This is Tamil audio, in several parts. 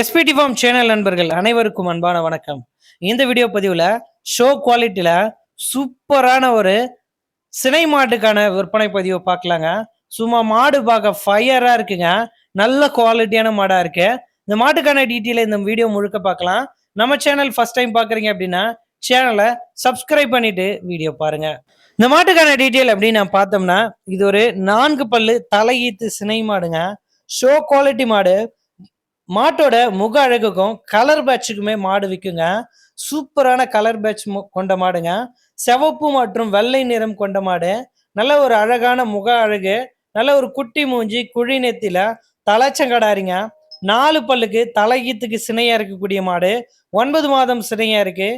எஸ்பிடி ஃபார்ம் சேனல் நண்பர்கள் அனைவருக்கும் அன்பான வணக்கம். இந்த வீடியோ பதிவில் ஷோ குவாலிட்டியில் சூப்பரான ஒரு சினை மாட்டுக்கான விற்பனை பதிவை பார்க்கலாங்க. சும்மா மாடு பார்க்க ஃபயராக இருக்குங்க. நல்ல குவாலிட்டியான மாடாக இருக்கு. இந்த மாட்டுக்கான டீட்டெயிலை இந்த வீடியோ முழுக்க பார்க்கலாம். நம்ம சேனல் ஃபர்ஸ்ட் டைம் பார்க்குறீங்க அப்படின்னா சேனலை சப்ஸ்கிரைப் பண்ணிட்டு வீடியோ பாருங்க. இந்த மாட்டுக்கான டீட்டெயில் அப்படின்னு நான் பார்த்தோம்னா இது ஒரு நான்கு பல்லு தலையீத்து சினை மாடுங்க. ஷோ குவாலிட்டி மாடு மாட்டோட முக அழகுக்கும் கலர் பேட்சுக்குமே மாடு விற்குங்க சூப்பரான கலர் பேட்ச் கொண்ட மாடுங்க. சிவப்பு மற்றும் வெள்ளை நிறம் கொண்ட மாடு. நல்ல ஒரு அழகான முக அழகு. நல்ல ஒரு குட்டி மூஞ்சி குழி நெத்தில தலைச்சங்கடாரிங்க. நாலு பல்லுக்கு தலையீத்துக்கு சினையா இருக்கக்கூடிய மாடு. ஒன்பது மாதம் சினையா இருக்கு.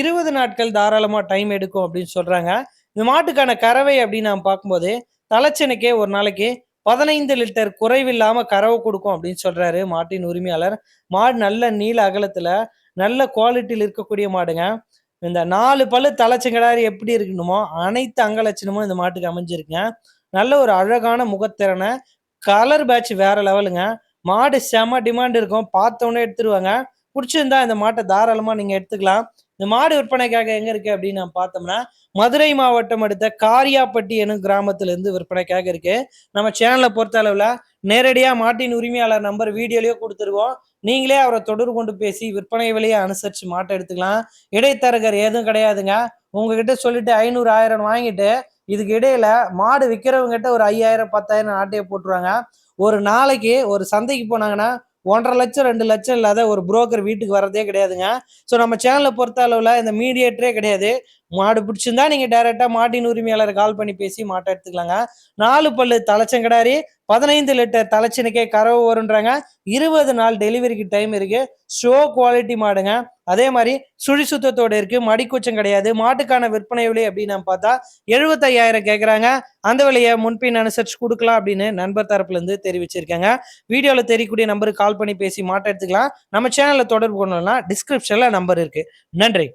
இருபது நாட்கள் தாராளமா டைம் எடுக்கும் அப்படின்னு சொல்றாங்க. இந்த மாட்டுக்கான கறவை அப்படின்னு நாம் பார்க்கும்போது தலைச்சனுக்கே ஒரு நாளைக்கு பதினைந்து லிட்டர் குறைவில்லாம கறவை கொடுக்கும் அப்படின்னு சொல்றாரு மாட்டின் உரிமையாளர். மாடு நல்ல நீல அகலத்துல நல்ல குவாலிட்டியில் இருக்கக்கூடிய மாடுங்க. இந்த நாலு பல்லு தலைச்சங்கடாரி எப்படி இருக்கணுமோ அனைத்து அங்கலட்சணமும் இந்த மாட்டுக்கு அமைஞ்சிருக்குங்க. நல்ல ஒரு அழகான முகத்திறனை கலர் பேட்ச் வேற லெவலுங்க மாடு செம டிமாண்ட் இருக்கும். பார்த்தோன்னே எடுத்துருவாங்க. பிடிச்சிருந்தா இந்த மாட்டை தாராளமாக நீங்கள் எடுத்துக்கலாம். இந்த மாடு விற்பனைக்காக எங்க இருக்கு அப்படின்னு நான் பார்த்தோம்னா மதுரை மாவட்டம் அடுத்த காரியாப்பட்டி எனும் கிராமத்துல இருந்து விற்பனைக்காக இருக்கு. நம்ம சேனலை பொறுத்த அளவில் நேரடியாக மாட்டின் உரிமையாளர் நம்பர் வீடியோலயே கொடுத்துருவோம். நீங்களே அவரை தொடர்பு கொண்டு பேசி விற்பனை விலையை அனுசரித்து மாட்டை எடுத்துக்கலாம். இடைத்தரகர் எதுவும் கிடையாதுங்க. உங்ககிட்ட சொல்லிட்டு ஐநூறு ஆயிரம் வாங்கிட்டு இதுக்கு இடையில மாடு விற்கிறவங்ககிட்ட ஒரு ஐயாயிரம் பத்தாயிரம் ஆட்டையை போட்டுருவாங்க. ஒரு நாளைக்கு ஒரு சந்தைக்கு போனாங்கன்னா ஒன்றரை லட்சம் ரெண்டு லட்சம் இல்லாத ஒரு புரோக்கர் வீட்டுக்கு வரதே கிடையாதுங்க. ஸோ நம்ம சேனலை பொறுத்த அளவில் இந்த மீடியேட்டரே கிடையாது. மாடு பிடிச்சிருந்தா நீங்கள் டைரெக்டாக மாட்டின் உரிமையாளர் கால் பண்ணி பேசி மாட்டை எடுத்துக்கலாங்க. நாலு பல்லு தலைச்சங்கடாரி பதினைந்து லிட்டர் தலைச்சனுக்கே கறவு வருன்றாங்க இருபது நாள் டெலிவரிக்கு டைம் இருக்கு. ஷோ குவாலிட்டி மாடுங்க. அதே மாதிரி சுழி சுத்தத்தோட இருக்கு. மடிக்கூச்சம் கிடையாது. மாட்டுக்கான விற்பனை விலை அப்படின்னு நம்ம பார்த்தா எழுபத்தையாயிரம் கேட்குறாங்க அந்த விலையை முன்பின் அனுசரிச்சு கொடுக்கலாம் அப்படின்னு நண்பர் தரப்புலேருந்து தெரிவிச்சிருக்காங்க. வீடியோவில் தெரியக்கூடிய நம்பருக்கு கால் பண்ணி பேசி மாட்டை எடுத்துக்கலாம். நம்ம சேனலில் தொடர்பு கொள்ளணும்னா டிஸ்கிரிப்ஷனில் நம்பர் இருக்கு. நன்றி.